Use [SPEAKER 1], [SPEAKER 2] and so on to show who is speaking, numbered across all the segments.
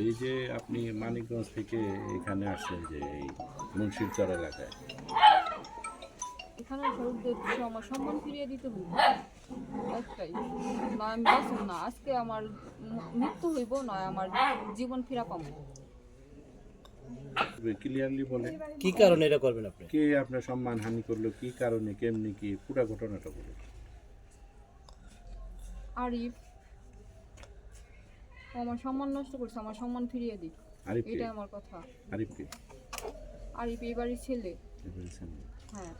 [SPEAKER 1] এই যে আপনি মানিকগঞ্জ থেকে এখানে আসছেন যে এই মুন্সিরচর এলাকায়।
[SPEAKER 2] এখানে আসার উদ্দেশ্য আমার সম্মান ফিরিয়ে দিতে হইব। একটাই না আমি বাঁচব না। আজকে আমার মৃত্যু হইব নয় আমার জীবন ফিরা পাবো।
[SPEAKER 1] ক্লিয়ারলি বলে।
[SPEAKER 3] কি কারণে এটা করবেন আপনি?
[SPEAKER 1] কে আপনার সম্মান হানি করল কি কারণে কেমনি কি পুরো ঘটনাটা বলুন।
[SPEAKER 2] আরিফ ও আমার সম্মান নষ্ট করছে আমার সম্মান ফিরিয়ে দিক।
[SPEAKER 1] কে?
[SPEAKER 2] আমার কথা।
[SPEAKER 1] আরিফ কে?
[SPEAKER 2] আরিফ এই বাড়ির ছেলে।
[SPEAKER 1] বলছেন
[SPEAKER 2] হ্যাঁ।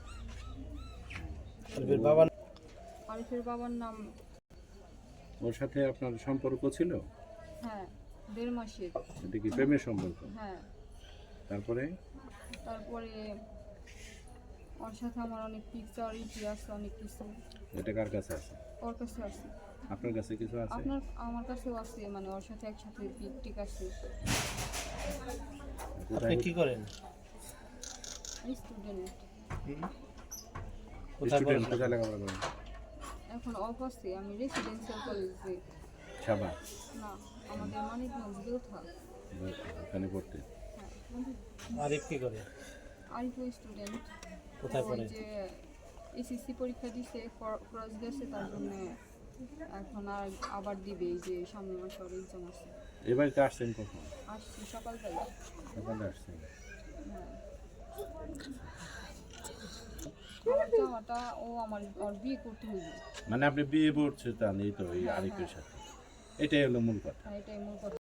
[SPEAKER 3] আরিফের বাবা
[SPEAKER 2] আরিফের বাবার নাম।
[SPEAKER 1] ওর সাথে আপনার সম্পর্ক ছিল?
[SPEAKER 2] হ্যাঁ দেড় মাসের
[SPEAKER 1] এটা কি প্রেমের সম্পর্ক?
[SPEAKER 2] হ্যাঁ।
[SPEAKER 1] তারপরে?
[SPEAKER 2] তারপরে ওর সাথে আমার অনেক পিকচার ইতিহাস অনেক কিছু।
[SPEAKER 1] এটা কার কাছে আছে?
[SPEAKER 2] ওর কাছে আছে।
[SPEAKER 1] আপনার কাছে কিছু আছে?
[SPEAKER 2] আপনার আমার কাছেও আছে মানে ওর সাথে একসাথে পিক টিক আছে।
[SPEAKER 3] আপনি কি করেন?
[SPEAKER 2] স্টুডেন্ট
[SPEAKER 3] কোথায়
[SPEAKER 1] স্টুডেন্ট কোথায় লেখাপড়া করেন?
[SPEAKER 2] এখন অফ আছে আমি রেসিডেন্সিয়াল কলেজে
[SPEAKER 1] সাবা
[SPEAKER 2] না আমাদের মানিকগঞ্জ গেউথা
[SPEAKER 1] ওখানে পড়তে?
[SPEAKER 2] হ্যাঁ।
[SPEAKER 3] আরিফ কি করে?
[SPEAKER 2] আরিফও স্টুডেন্ট
[SPEAKER 3] কোথায় পড়ে?
[SPEAKER 2] এসএসসি পরীক্ষা দিছে ক্রস গেছে তার জন্য এখন আর আবার দিবে এই যে সামনে মাসে ওর এক্সাম আছে
[SPEAKER 1] এবার কে আসছেন কখন?
[SPEAKER 2] আসছি সকালবেলা।
[SPEAKER 1] সকালে আসছেন।
[SPEAKER 2] হ্যাঁ। ও আমার ওর বিয়ে করতে হইবে।
[SPEAKER 1] মানে আপনি বিয়ে পড়ছে তা নেই তো এই আরিফের সাথে? এটাই হলো মূল কথা।
[SPEAKER 2] হ্যাঁ এটাই মূল কথা।